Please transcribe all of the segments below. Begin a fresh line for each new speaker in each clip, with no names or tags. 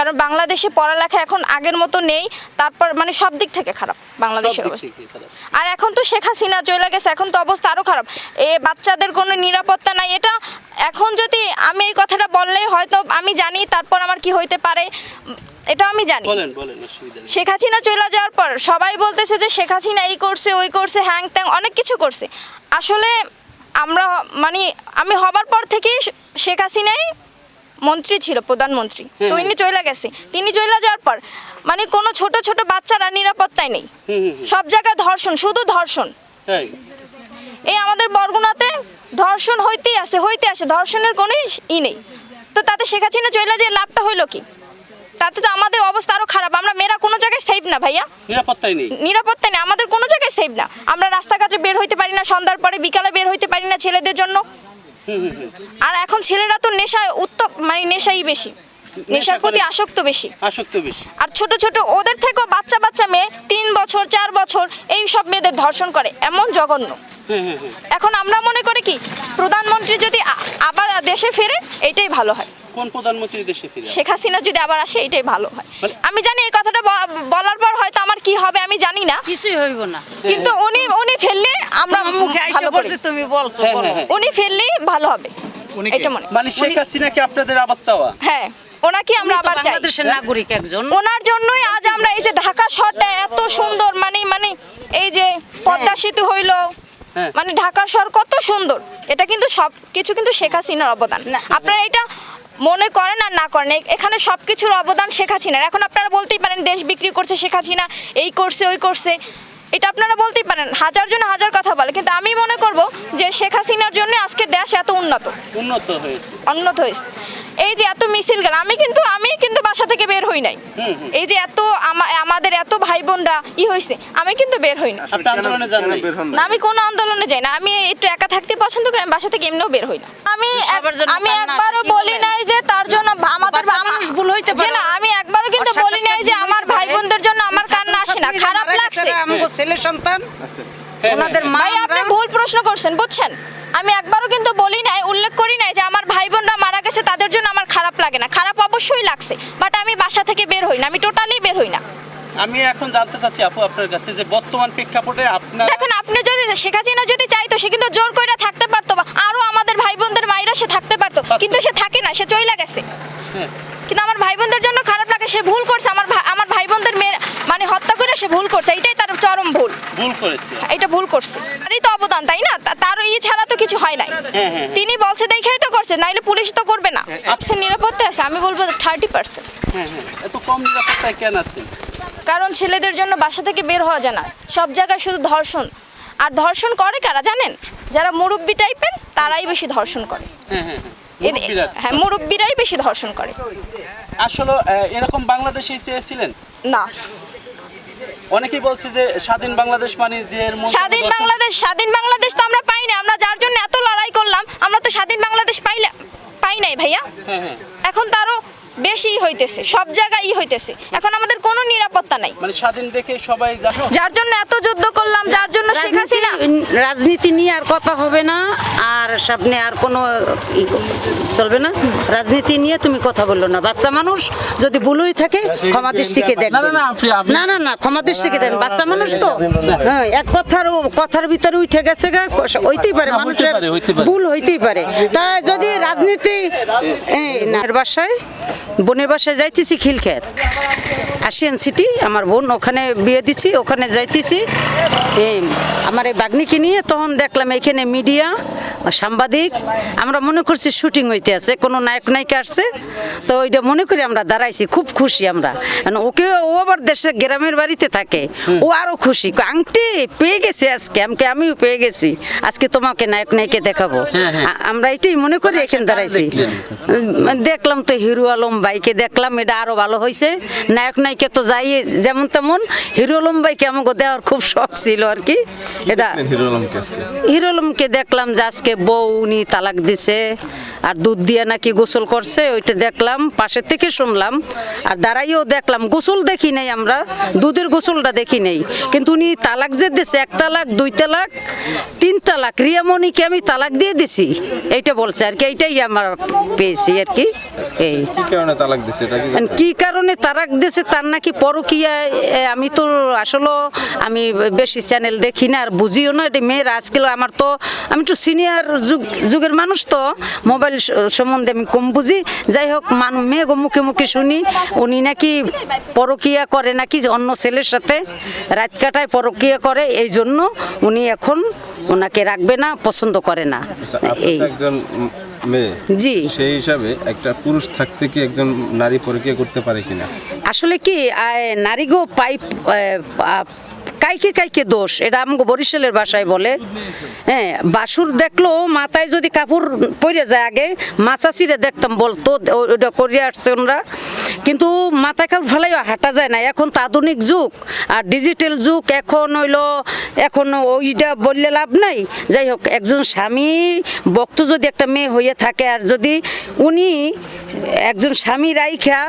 কারণ বাংলাদেশে পড়ালেখা এখন আগের মতো নেই তারপর মানে সব দিক থেকে খারাপ বাংলাদেশের অবস্থা। আর এখন তো শেখ হাসিনা চলে গেছে এখন তো অবস্থা আরও খারাপ। এ বাচ্চাদের কোনো নিরাপত্তা নাই এটা এখন যদি আমি এই কথাটা বললেই হয়তো আমি জানি তারপর আমার কি হইতে পারে এটা আমি জানি। শেখ হাসিনা চলে যাওয়ার পর সবাই বলতেছে যে শেখ হাসিনা এই করছে ওই করছে হ্যাং ত্যাং অনেক কিছু করছে। আসলে আমরা মানে আমি হবার পর থেকেই শেখ হাসিনাই মন্ত্রী ছিল প্রধানমন্ত্রী। তো। ইনি চলে গেছে। তিনি চলে যাওয়ার পর মানে কোনো ছোট ছোট বাচ্চারা নিরাপত্তায় নেই। সব জায়গায় ধর্ষণ শুধু ধর্ষণ। এই আমাদের বরগুনাতে ধর্ষণ হইতেই আছে হইতে আছে ধর্ষণের কোনো ই নেই। তো তাতে শেখ হাসিনা চলে যে লাভটা হইল কি? তাতে তো আমাদের অবস্থা আরও খারাপ। আমরা মেয়েরা কোনো জায়গায় সেফ না ভাইয়া।
নিরাপত্তায় নেই।
নিরাপত্তা নেই। আমাদের কোনো জায়গায় সেফ না। আমরা রাস্তাঘাটে বের হইতে পারি না সন্ধ্যার পরে বিকালে বের হইতে পারি না ছেলেদের জন্য। আর এখন ছেলেরা তো নেশায় উত্তপ মানে নেশাই বেশি। নেশার প্রতি আসক্ত বেশি।
আসক্ত বেশি।
আর ছোট ছোট ওদের থেকেও বাচ্চা বাচ্চা মেয়ে তিন বছর চার বছর এই সব মেয়েদের ধর্ষণ করে এমন জঘন্য। এখন আমরা মনে করি কি প্রধানমন্ত্রী যদি আবার দেশে ফেরে এটাই ভালো হয়।
কোন প্রধানমন্ত্রী দেশে ফিরে
শেখ হাসিনা যদি আবার আসে এটাই ভালো হয়।
মানে-
আমি জানি এই কথাটা বলার পর হয়তো আমার কি হবে আমি জানি না।
কিছুই হইব না।
কিন্তু উনি উনি ফেললে আমরা
মুখে আইসা পড়ছে তুমি বলছো
হ্যাঁ,
বলো।
হ্যাঁ, হ্যাঁ।
উনি ফেললেই ভালো হবে এটা মনে
মানে শেখ হাসিনা কি আপনাদের আবাদ চাওয়া?
হ্যাঁ ওনাকে আমরা আবার চাই।
বাংলাদেশের নাগরিক একজন।
ওনার জন্যই আজ আমরা এই যে ঢাকা শহরটা এত সুন্দর মানে মানে এই যে পদ্মা সেতু হইল
হ্যাঁ।
মানে ঢাকা শহর কত সুন্দর। এটা কিন্তু সব কিছু কিন্তু শেখ হাসিনার অবদান। আপনারা এটা মনে করেন আর না করেন এখানে সব কিছুর অবদান শেখ হাসিনার। এখন আপনারা বলতেই পারেন, দেশ বিক্রি করছে শেখ না এই করছে, ওই করছে। এটা আপনারা বলতেই পারেন হাজার জন হাজার কথা বলে কিন্তু আমি মনে করব যে শেখ হাসিনার জন্য আজকে দেশ এত উন্নত।
উন্নত হয়েছে।
উন্নত হয়েছে। এই যে এত মিছিল গেল আমি কিন্তু আমি কিন্তু বাসা থেকে বের হই নাই। এই যে এত আমাদের এত ভাই বোনরা ই হয়েছে আমি কিন্তু বের হই না।
আপনি আন্দোলনে যান নাই?
না আমি কোনো আন্দোলনে যাই না আমি একটু একা থাকতে পছন্দ করি আমি বাসা থেকে এমনিও বের হই না। আমি আমি একবারও বলি নাই যে তার জন্য আমাদের
মানুষ ভুল হইতে পারে।
না আমি একবারও কিন্তু বলি নাই যে আমার ভাই বোনদের জন্য আমার খারাপ লাগছে।
রে, আমগো ছেলে সন্তান।
হ্যাঁ,
ওনাদের মা
ভাই আপনি ভুল প্রশ্ন করছেন বুঝছেন? আমি একবারও কিন্তু বলি নাই উল্লেখ করি নাই যে আমার ভাই বোনরা মারা গেছে তাদের জন্য আমার খারাপ লাগে না। খারাপ অবশ্যই লাগছে বাট আমি বাসা থেকে বের হই না আমি টোটালি বের হই না।
আমি এখন জানতে চাচ্ছি আপু আপনার কাছে যে বর্তমান প্রেক্ষাপটে আপনার
দেখেন আপনি যদি শেখ হাসিনা যদি চাইতো সে কিন্তু জোর করে থাকতে পারতো বা আরও আমাদের ভাই বোনদের মাইরা সে থাকতে পারতো
পারতো।
কিন্তু সে থাকে না সে চইলা গেছে।
হ্যাঁ।
কিন্তু আমার ভাই বোনদের জন্য খারাপ লাগে সে ভুল করছে আমার আমার ভাই বোনদের মেয়ে মানে হত্যা করে সে ভুল করছে এটাই তার চরম ভুল।
ভুল করেছে।
এটা ভুল করছে। তারই তো অবদান তাই না? তার ই ছাড়া তো কিছু হয় নাই।
হ্যাঁ, হ্যাঁ।
তিনি বলছে দেখেই তো করছে নাইলে পুলিশ তো করবে না। আপনি নিরাপত্তা আছে আমি বলব থার্টি পার্সেন্ট
হ্যাঁ হ্যাঁ। এত কম নিরাপত্তায় কেন আছেন?
কারণ ছেলেদের জন্য বাসা থেকে বের হওয়া যায় না। সব জায়গায় শুধু ধর্ষণ। আর ধর্ষণ করে কারা জানেন? যারা মুরব্বী টাইপের তারাই বেশি ধর্ষণ করে।
হ্যাঁ হ্যাঁ হ্যাঁ।
হ্যাঁ মুরব্বীরাই বেশি ধর্ষণ করে।
আসলে এরকম বাংলাদেশে চেয়েছিলেন
না।
অনেকেই বলছে যে স্বাধীন বাংলাদেশ মানে যে
স্বাধীন বাংলাদেশ স্বাধীন বাংলাদেশ তো আমরা পাই না। আমরা যার জন্য এত লড়াই করলাম আমরা তো স্বাধীন বাংলাদেশ পাইলে পাই নাই ভাইয়া।
হ্যাঁ হ্যাঁ।
এখন তারও বেশি হইতেছে সব জায়গায় ই হইতেছে। এখন আমাদের কোনো নিরাপত্তা নাই।
মানে স্বাধীন দেখে সবাই
যার জন্য এত যুদ্ধ করলাম যার জন্য শেখ হাসিনা
রাজনীতি- নিয়ে আর কথা হবে না আর সামনে আর কোনো চলবে না। রাজনীতি নিয়ে তুমি কথা বলল না। বাচ্চা মানুষ যদি ভুলই থাকে ক্ষমা দৃষ্টিকে দেখ
না, না, না,
ক্ষমা দৃষ্টিকে দেন বাচ্চা মানুষ তো হ্যাঁ এক কথার কথার ভিতরে উঠে গেছে গা হইতেই পারে মানুষের
পারে, হইতে পারে।
ভুল হইতেই পারে। তা যদি রাজনীতি এই না এর বাসায় বোনের বাসায় যাইতেছি খিলক্ষেত। আশিয়ান সিটি আমার বোন ওখানে বিয়ে দিছি ওখানে যাইতেছি। এই আমার এই বাগনিকে নিয়ে তখন দেখলাম এখানে মিডিয়া সাংবাদিক আমরা মনে করছি শুটিং হইতে আছে কোনো নায়ক নায়িকা আসছে। তো ওইটা মনে করি আমরা দাঁড়াইছি খুব খুশি আমরা। ওকে ও আবার দেশের গ্রামের বাড়িতে থাকে ও আরও খুশি। আংটি পেয়ে গেছে আজকে আমাকে আমিও পেয়ে গেছি। আজকে তোমাকে নায়ক নায়িকা দেখাবো। আমরা এটাই মনে করি এখানে দাঁড়াইছি। দেখলাম তো হিরু আলম বাইকে দেখলাম এটা আরও ভালো হয়েছে নায়ক নায়িকা তো যাই যেমন তেমন। হিরো আলম বাইকে আমাকে দেওয়ার খুব শখ ছিল আর কি। এটা
হিরো আলমকে
দেখলাম যে আজকে বউ উনি তালাক দিছে আর দুধ দিয়ে নাকি গোসল করছে ওইটা দেখলাম পাশে থেকে শুনলাম। আর দাঁড়াইও দেখলাম গোসল দেখি নাই আমরা দুধের গোসলটা দেখি নাই। কিন্তু উনি তালাক যে দিছে এক তালাক দুই তালাক তিন তালাক রিয়ামণিকে আমি তালাক দিয়ে দিছি। এইটা বলছে আর কি এইটাই আমার পেয়েছি আর কি এই।
কারণে তালাক দিছে? এটা কি
কি কারণে তারাক দিয়েছে তার নাকি পরকিয়া আমি তো আসলে আমি বেশি চ্যানেল দেখি না আর বুঝিও না। এটা মেয়ের আজকাল আমার তো আমি একটু সিনিয়র যুগ যুগের মানুষ তো। মোবাইল সম্বন্ধে আমি কম বুঝি। যাই হোক মানুষ মেয়ে গো মুখে মুখে শুনি। উনি নাকি পরকিয়া করে নাকি অন্য ছেলের সাথে রাত কাটায় পরকিয়া করে। এই জন্য উনি এখন ওনাকে রাখবে না পছন্দ করে না।
আচ্ছা
এই।
একজন মেয়ে
জি।
সেই হিসাবে একটা পুরুষ থাকতে কি একজন নারী পরীক্ষা করতে পারে কিনা?
আসলে কি নারী নারীগো পাইপ কাইকে কাইকে দোষ? এটা আমাকে বরিশালের ভাষায় বলে। হ্যাঁ বাসুর দেখল মাথায় যদি কাপড় পরে যায় আগে মাছা চিরে দেখতাম বলতো ওটা করিয়ে আসছে ওনারা। কিন্তু মাথায় কাপড় ফেলাই হাঁটা যায় না। এখন তো আধুনিক যুগ আর ডিজিটাল যুগ এখন হইল এখন ওইটা বললে লাভ নাই। যাই হোক একজন স্বামী বক্ত যদি একটা মেয়ে হয়ে থাকে আর যদি উনি একজন স্বামী রাইখা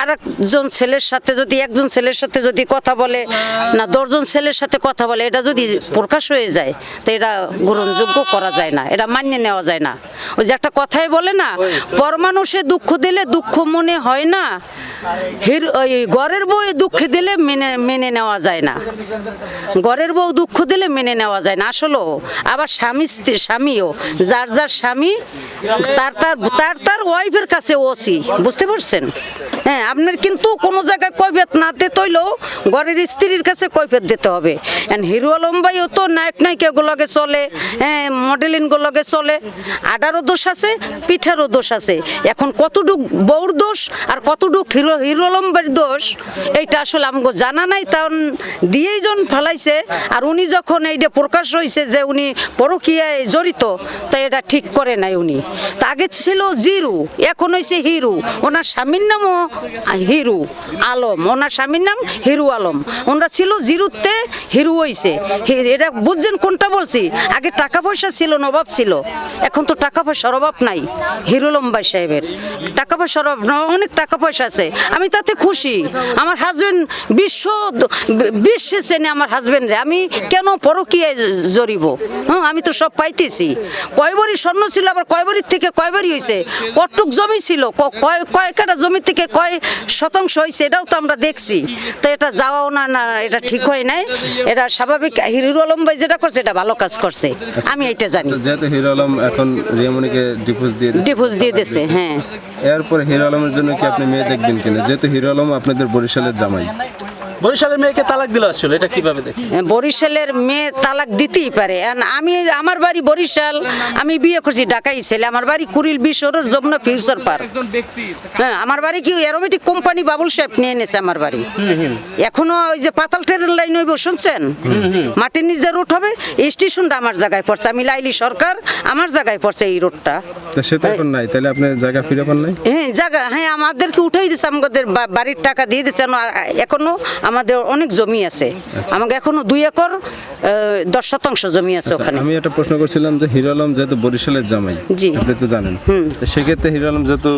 আর একজন ছেলের সাথে যদি, একজন ছেলের সাথে যদি কথা বলে, না, দশজন ছেলের সাথে কথা বলে, এটা যদি প্রকাশ হয়ে যায়, তো এটা গ্রহণযোগ্য করা যায় না, এটা মানিয়ে নেওয়া যায় না। ওই যে একটা কথাই বলে না পরমানুষে দুঃখ দিলে দুঃখ মনে হয় না, হির, ওই ঘরের বউ দুঃখ দিলে মেনে মেনে নেওয়া যায় না। ঘরের বউ দুঃখ দিলে মেনে নেওয়া যায় না, আসলেও। আবার স্বামী স্ত্রী, স্বামীও, যার যার স্বামী, তার তার তার তার ওয়াইফের কাছে ওসি, বুঝতে পারছেন? হ্যাঁ আপনার কিন্তু কোনো জায়গায় কৈফিয়ত না দিতে হইলেও ঘরের স্ত্রীর কাছে কৈফিয়ত দিতে হবে। হিরো আলম ভাইও তো নায়ক নায়িকাগুলোকে চলে হ্যাঁ মডেলিংগুলোকে চলে, আডারও দোষ আছে, পিঠারও দোষ আছে। এখন কতটুক বউর দোষ আর কতটুক হিরো হিরো আলম দোষ, এইটা আসলে আমাকে জানা নাই। তখন দিয়েই জন ফেলাইছে আর উনি যখন এইটা প্রকাশ হয়েছে যে উনি পরকীয়ায় জড়িত, তো এটা ঠিক করে নাই উনি। তা আগে ছিল জিরু, এখন হয়েছে হিরু। ওনার স্বামীর নামও হিরু আলম। ওনার স্বামীর নাম হিরু আলম। ওনারা ছিল জিরুতে হিরু হইছে। এটা বুঝছেন কোনটা বলছি? আগে টাকা পয়সা ছিল না অভাব ছিল। এখন তো টাকা পয়সার অভাব নাই, হিরু লম্বাই সাহেবের। টাকা পয়সার অভাব অনেক টাকা পয়সা আছে। আমি তাতে খুশি। আমার হাজবেন্ড বিশ্ব, বিশ্বে চেনে আমার হাজবেন্ড আমি কেন পরকীয়ায় জড়িব? হ্যাঁ আমি তো সব পাইতেছি। কয়বারই স্বর্ণ ছিল, আবার কয়বারির থেকে কয়বারই হয়েছে কটুক জমি ছিল? কয় জমি থেকে কয় শতাংশ হয়েছে এটাও তো আমরা দেখছি। তো এটা যাওয়াও না না এটা ঠিক হয় নাই। এটা স্বাভাবিক হিরো আলম ভাই যেটা করছে এটা ভালো কাজ করছে। আমি এটা জানি।
আচ্ছা যেহেতু হিরো আলম এখন রিয়ামণিকে ডিফোজ দিয়ে
ডিফোজ দিয়ে দিয়েছে হ্যাঁ।
এরপর হিরো আলমের জন্য কি আপনি মেয়ে দেখবেন কিনা? যেহেতু হিরো আলম আপনাদের বরিশালের জামাই।
বরিশালের মেয়েকে তালাক দিল আসলে এটা কীভাবে দেখি
বরিশালের মেয়ে তালাক দিতেই পারে। আমি আমার বাড়ি বরিশাল আমি বিয়ে করছি ঢাকাই ছেলে আমার বাড়ি কুড়িল বিশ্বরের যমুনা ফিউচার পার্ক। হ্যাঁ আমার বাড়ি কি অ্যারোমেটিক কোম্পানি বাবুল সাহেব নিয়ে এনেছে আমার বাড়ি। এখনও ওই যে পাতাল ট্রেনের লাইন হইব শুনছেন? মাটির নিচে রুট হবে স্টেশনটা আমার জায়গায় পড়ছে। আমি লাইলি সরকার আমার জায়গায় পড়ছে এই রোডটা
সে তো এখন নাই তাহলে আপনি জায়গা ফিরে পান নাই?
হ্যাঁ জায়গা হ্যাঁ আমাদেরকে উঠাই দিচ্ছে আমাদের বাড়ির টাকা দিয়ে দিচ্ছে এখনও আমাদের অনেক জমি আছে। আমাকে এখনও দুই একর আহ, দশ শতাংশ জমি আছে ওখানে।
আমি একটা প্রশ্ন করছিলাম যে হিরো আলম যেহেতু বরিশালের জামাই
জি।
আপনি তো জানেন। তো সেক্ষেত্রে হিরো আলম যেহেতু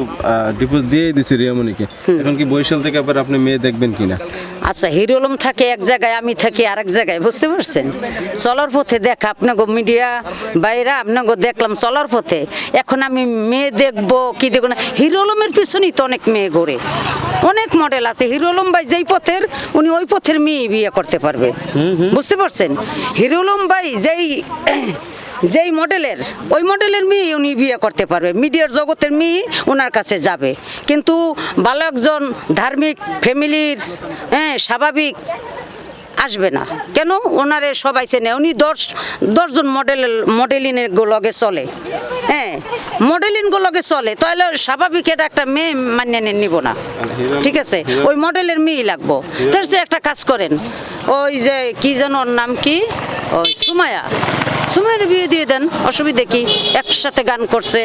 ডিপোজ দিয়েই দিচ্ছে রিয়ামণিকে এখন কি বরিশাল থেকে আবার আপনি মেয়ে দেখবেন কিনা?
আচ্ছা হিরোলম থাকে এক জায়গায় আমি থাকি আরেক জায়গায় বুঝতে পারছেন? চলার পথে দেখ আপনাকে মিডিয়া বাইরা আপনাকে দেখলাম চলার পথে। এখন আমি মেয়ে দেখব কি দেখব না। হিরোলমের পিছনেই তো অনেক মেয়ে ঘোরে। অনেক মডেল আছে। হিরোলম ভাই যেই পথের উনি ওই পথের মেয়ে বিয়ে করতে পারবে। বুঝতে পারছেন? হিরোলম ভাই যেই যেই মডেলের ওই মডেলের মেয়ে উনি বিয়ে করতে পারবে। মিডিয়ার জগতের মেয়ে ওনার কাছে যাবে। কিন্তু ভালো একজন ধার্মিক ফ্যামিলির হ্যাঁ স্বাভাবিক আসবে না। কেন? ওনারে সবাই চেনে। উনি দশ দশজন মডেল মডেলিনের লগে চলে। হ্যাঁ মডেলিং লগে চলে। তাহলে স্বাভাবিক এটা একটা মেয়ে মানিয়ে নিব না। ঠিক আছে? ওই মডেলের মেয়েই লাগবো। তার একটা কাজ করেন। ওই যে কি যেন ওর নাম কি? ওই সুমায়া। সুমায়ের বিয়ে দিয়ে দেন অসুবিধে কি? একসাথে গান করছে।